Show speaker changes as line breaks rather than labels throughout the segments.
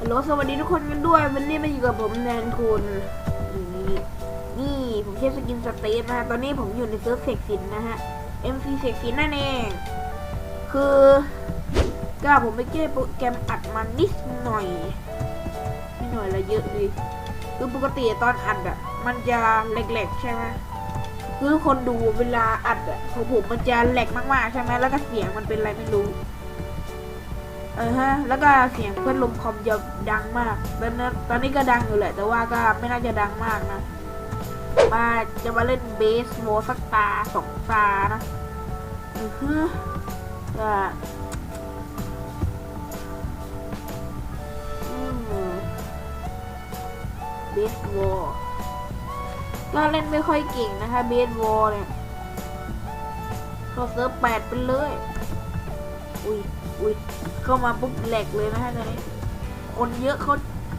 ฮัลโหลสวัสดีทุกคนกันด้วยวันนี้มาอยู่กับผมแนนคุณนี่นี่ผมเชฟสกินสเตทนะฮะตอนนี้ผมอยู่ในเซิร์ฟเซกซินนะฮะ MC เซกซินนั่นเอง คือก็ผมไปแก้โปรแกรมอัดมันนิดหน่อยนิดหน่อยละเยอะดีคือปกติตอนอัดอะ มันจะแหลกๆใช่ไหมคือทุกคนดูเวลาอัดอะของผมมันจะแหลกมากๆใช่ไหมแล้วก็เสียงมันเป็นอะไรไม่รู้ เออฮะ แล้วก็เสียงเพื่อนลมคอมจะดังมากตอนนั้นตอนนี้ก็ดังอยู่แหละ แต่ว่าก็ไม่น่าจะดังมากนะ มาจะมาเล่นเบสโมสักตาสองตานะอือฮึก็เบสโวก็เล่นไม่ค่อยเก่งนะคะเบสโวเนี่ยก็เซิร์ฟแปดไปเลย อุ้ยอุ้ยเข้ามาปุ๊บแหลกเลยนะฮะตอนนี้คนเยอะเขา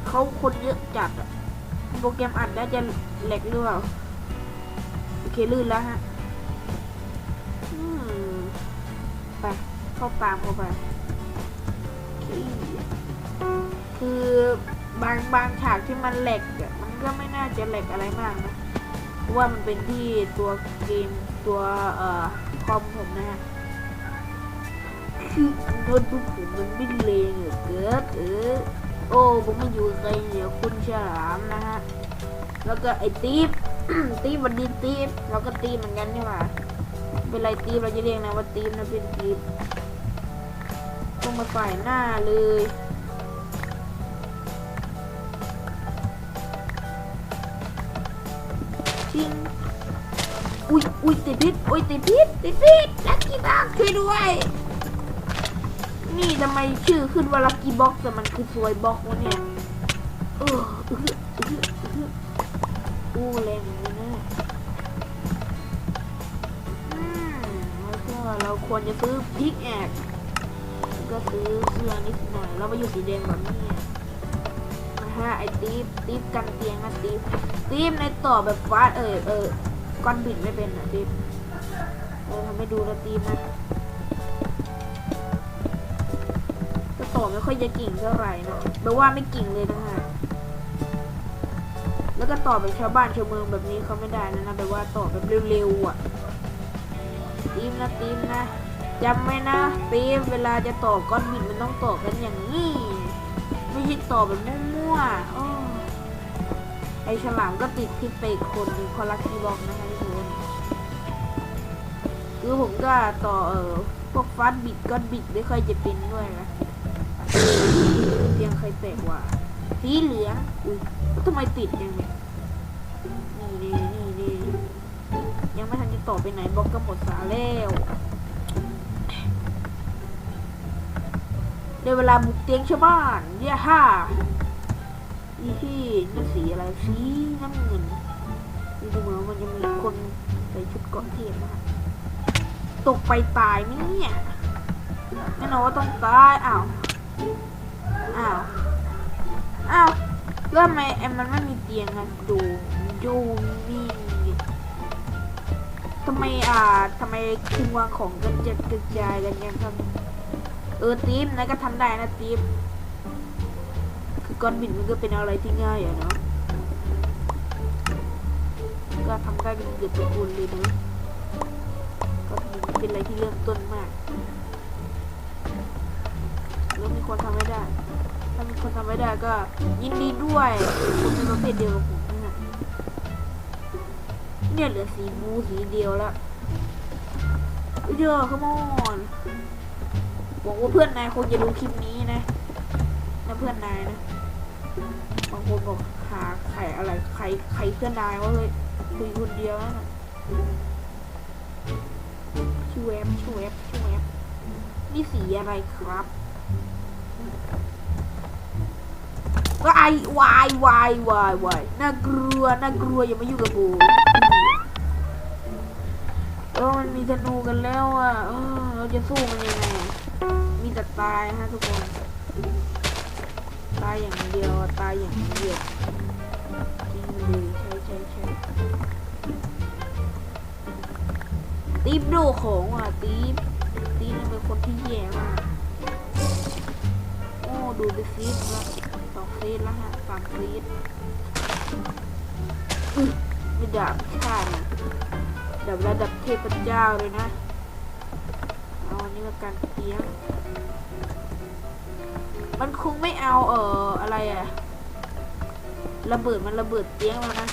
เขาคนเยอะจัดอะโปรแกรมอัดได้จะแหลกหรือเปล่าโอเคลื่นแล้วฮะไปเข้าตามเข้าไปคือบางบางฉากที่มันแหลกอะมันก็ไม่น่าจะแหลกอะไรมากนะเพราะว่ามันเป็นที่ตัวเกมตัวเอ่อคอมผมนะฮะ คือโน้ตบุ๊กผมมันไม่เลงเหลือเกินเออโอ้ผมมาอยู่ในเดี๋ยวคุณฉลามนะฮะแล้วก็ไอ้ตีฟตีฟวันดีตีฟเราก็ตีฟเหมือนกันนี่หว่าเป็นไรตีฟเราจะเรียกนะว่าตีฟนะเป็นตีฟต้องมาฝ่ายหน้าเลยชิงอุ้ยอุ้ยติดพิษอุ้ยติดพิษติดพิษลักกี้บักช่วยด้วย นี่ทำไมชื่อขึ้นว่าลักกี้บ็อกแต่มันคือซวยบ็อกวะเนี่ย เอออื้ออื้ออื้ออู้แรงเหมือนกันนะอืมแล้วก็เราควรจะซื้อพิกแอกก็ซื้อเสื้อนิดหน่อย แล้วมาอยู่สีแดงแบบนี้นะฮะไอตีฟตีฟกันเตียงนะตีฟตีฟในต่อแบบฟาดเออเออก้อนบิดไม่เป็นนะตีฟเออทำให้ดูนะตีฟนะ อไม่ค่อยจะกิ่งเท่าไหร่นะแปลว่าไม่กิ่งเลยนะฮะแล้วก็ต่อแบบชาวบ้านชาวเมืองแบบนี้เขาไม่ได้นะนะแปลว่าต่อแบบเร็วๆอะตีมนะตีมนะจำไว้นะตีมเวลาจะต่อก้อนบินมันต้องต่อกันอย่างนี้ไม่ใช่ต่อแบบมั่วๆอ้อไอฉลามก็ติดพิษไปคนหนึ่งคอลักคีบอกนะคะทุกคนคือผมก็ต่อเออพวกฟาสบิดก้อนบิดไม่ค่อยจะเป็นด้วยนะ ยังเคยแตกว่าสีเหลืองอุ้ยทำไมติดยังเนี่ยนี่นี่นี่นี่ยังไม่ทันจะต่อไปไหนบล็อกก็หมดสาแล้วในเวลาบุกเตียงชาวบ้านเย่าฮ่านี่ที่นั่นสีอะไรสีน้ำเงินนี่ดูเหมือนมันจะมีคนใส่ชุดเกาะเทียมนะตกไปตายไหมเนี่ยแน่นอนว่าต้องตายอ้าว อ้าว อ้าวแล้วทำไมไอ้มันไม่มีเตียงอะดูดูนี่ทำไมอ่าทำไมคุณวางของกันจะกระจายกันยังครับ เออทีมนะก็ทำได้นะทีมคือก้อนบินมันก็เป็นอะไรที่ง่ายอะเนาะก็ทำได้เป็นเกือบทุกคนเลยนะก้อนบินเป็นอะไรที่เริ่มต้นมาก คนทำไม่ได้ ถ้ามีคนทำไม่ได้ก็ยินดีด้วยคุณเป็นประเภทเดียวกับผมนะเนี่ยเหลือสีบูสีเดียวแล้วเยอะขมอนบอกว่าเพื่อนนายคงจะดูคลิปนี้นะนะเพื่อนนายนะบางคนบอกหาไข่อะไรไข่ไข่เพื่อนนายวะเลยคุยคนเดียวนะช่วยแอปช่วยแอปช่วยแอปนี่สีอะไรครับ วายวายวายวายวายน่ากลัวน่ากลัวอย่ามายุ่งกับกูเออมันมีธนูกันแล้วอะเออเราจะสู้มันยังไงมีแต่ตายฮะทุกคนตายอย่างเดียวตายอย่างเดียวจริงเลยใช่ใช่ใช่ตีบดูของอะตีบตีบนี่เป็นคนที่แย่มาก โอ้ดูไปซิแล้วไปครีดแล้วฮะสามครีดมีดาบฆ่าเนี่ยดาบระดับเทพเจ้าเลยนะเอาอันนี้ละกันเตียงมันคงไม่เอาเอ่ออะไรอะระเบิดมันระเบิดเตียงแล้วนะ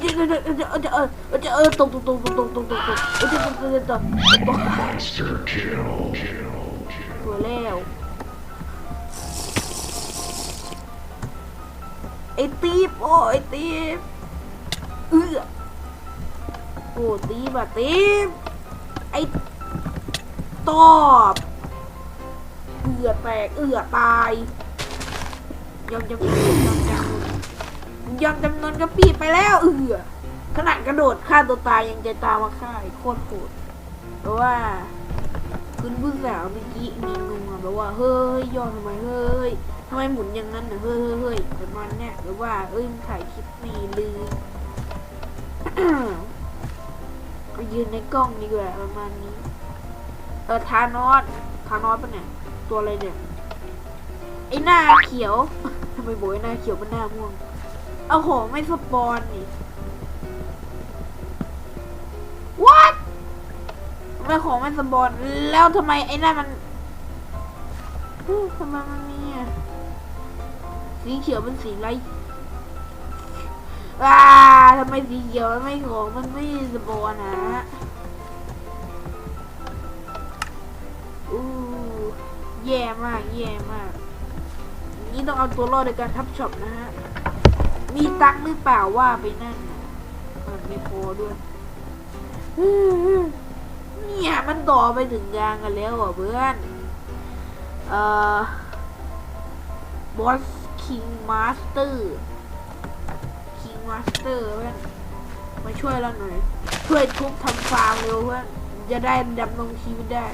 เดี๋ยวเดี๋ยวเดี๋ยวเดี๋ยวเออเดี๋ยวเออตกตกตกตกตกตกตกตกเดี๋ยวเดี๋ยวเดี๋ยวเดี๋ยวเดี๋ยว
Monster kill.
ตัวแล้ว ไอ้ตีบโอ้ไอตีบเอื้อโอ้ตีบอะตีบไอ้ตอบเอื้อแตกเอื้อตายยอมจำนนยอมจำนนยอมจำนวนกับปีไปแล้วเอื้อขนาดกระโดดฆ่าตัวตายยังใจตามมาฆ่าโคตรโหดเพราะว่า คุณผู้สาวเมื่อกี้มีงงอะแบบว่าเฮ้ยย้อมทำไมเฮ้ยทำไมหมุนอย่างนั้นน่ะเฮ้ยเฮ้ยเฮ้ยประมาณเนี้ยหรือว่าเอ้ยถ่ายคลิปนี่ลืมไปยืนในกล้องดีกว่าประมาณนี้ เออทานอสทานอสปะเนี่ยตัวอะไรเนี่ยไอหน้าเขียวทำไมบอกไอหน้าเขียวเป็นหน้าม่วงเอาของไม่สปอนนี่ ไมของมันสมบอนแล้วทำไมไอ้นั่นมันทำไมมันมีอะสีเขียวเป็นสีอะไรว้าทำไมสีเขียวมันไม่ของมันไม่สมบอนนะอู้แย่มากแย่มากนี้ต้องเอาตัวรอดในการทับช็อปนะฮะ มีตังหรือเปล่าว่าไปนั่นมันไม่พอด้วย เนี่ย มันต่อไปถึงยางกันแล้วอะเพื่อน เอ่อบอสคิงมาสเตอร์คิงมาสเตอร์เพื่อนมาช่วยเราหน่อย ช่วยทุบทำฟาร์มเร็วเพื่อนจะได้ดำรงชีวิตได้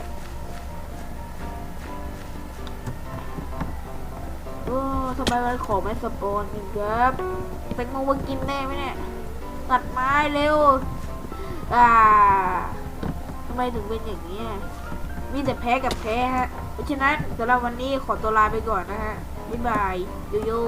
โอ้ทำไมมันของไม่สปอนอีกครับแตงโมมากินแน่ไหมเนี่ย ตัดไม้เร็ว อ่า ทำไมถึงเป็นอย่างนี้มีแต่แพ้กับแพ้ฮะ เพราะฉะนั้นสำหรับวันนี้ขอตัวลาไปก่อนนะฮะ บ๊ายบาย โยโย่